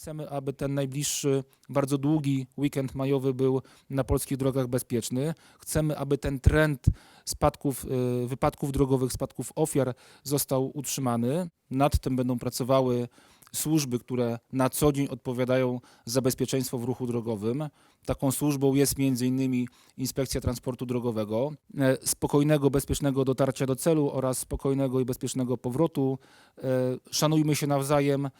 Chcemy, aby ten najbliższy, bardzo długi weekend majowy był na polskich drogach bezpieczny. Chcemy, aby ten trend spadków, y, wypadków drogowych, spadków ofiar został utrzymany. Nad tym będą pracowały służby, które na co dzień odpowiadają za bezpieczeństwo w ruchu drogowym. Taką służbą jest m.in. Inspekcja Transportu Drogowego. E, Spokojnego, bezpiecznego dotarcia do celu oraz spokojnego i bezpiecznego powrotu. E, Szanujmy się nawzajem, e,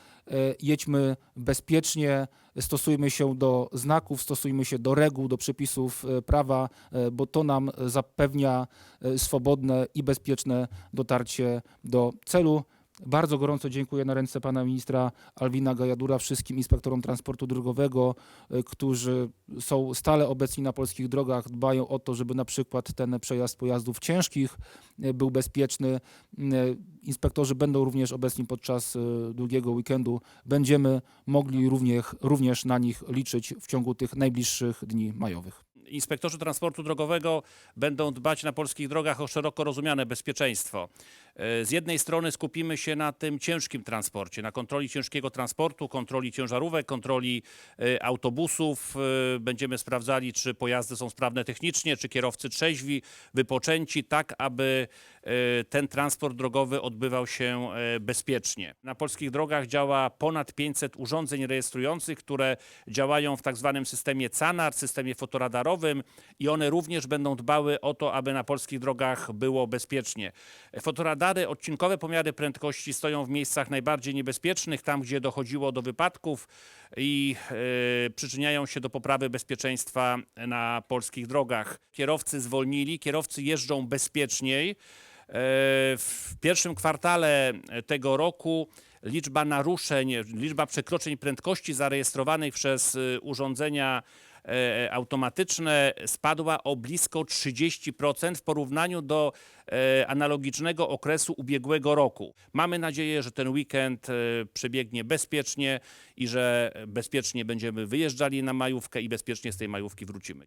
jedźmy bezpiecznie, stosujmy się do znaków, stosujmy się do reguł, do przepisów prawa, bo to nam zapewnia swobodne i bezpieczne dotarcie do celu. Bardzo gorąco dziękuję na ręce pana ministra Alwina Gajadura, wszystkim inspektorom transportu drogowego, e, którzy są stale obecni na polskich drogach, dbają o to, żeby na przykład ten przejazd pojazdów ciężkich e, był bezpieczny. E, Inspektorzy będą również obecni podczas długiego weekendu. Będziemy mogli również, również na nich liczyć w ciągu tych najbliższych dni majowych. Inspektorzy transportu drogowego będą dbać na polskich drogach o szeroko rozumiane bezpieczeństwo. E, Z jednej strony skupimy się na tym ciężkim transporcie, na kontroli ciężkiego transportu, kontroli ciężarówek, kontroli e, autobusów. E, Będziemy sprawdzali, czy pojazdy są sprawne technicznie, czy kierowcy trzeźwi, wypoczęci, tak aby ten transport drogowy odbywał się e, bezpiecznie. Na polskich drogach działa ponad 500 urządzeń rejestrujących, które działają w tak zwanym systemie CANAR, systemie fotoradarowym i one również będą dbały o to, aby na polskich drogach było bezpiecznie. Fotoradary, odcinkowe pomiary prędkości stoją w miejscach najbardziej niebezpiecznych, tam gdzie dochodziło do wypadków i e, przyczyniają się do poprawy bezpieczeństwa na polskich drogach. Kierowcy zwolnili, kierowcy jeżdżą bezpieczniej. E, W pierwszym kwartale tego roku liczba naruszeń, liczba przekroczeń prędkości zarejestrowanych przez y, urządzenia e, automatyczne spadła o blisko 30% w porównaniu do e, analogicznego okresu ubiegłego roku. Mamy nadzieję, że ten weekend e, przebiegnie bezpiecznie i że bezpiecznie będziemy wyjeżdżali na majówkę i bezpiecznie z tej majówki wrócimy.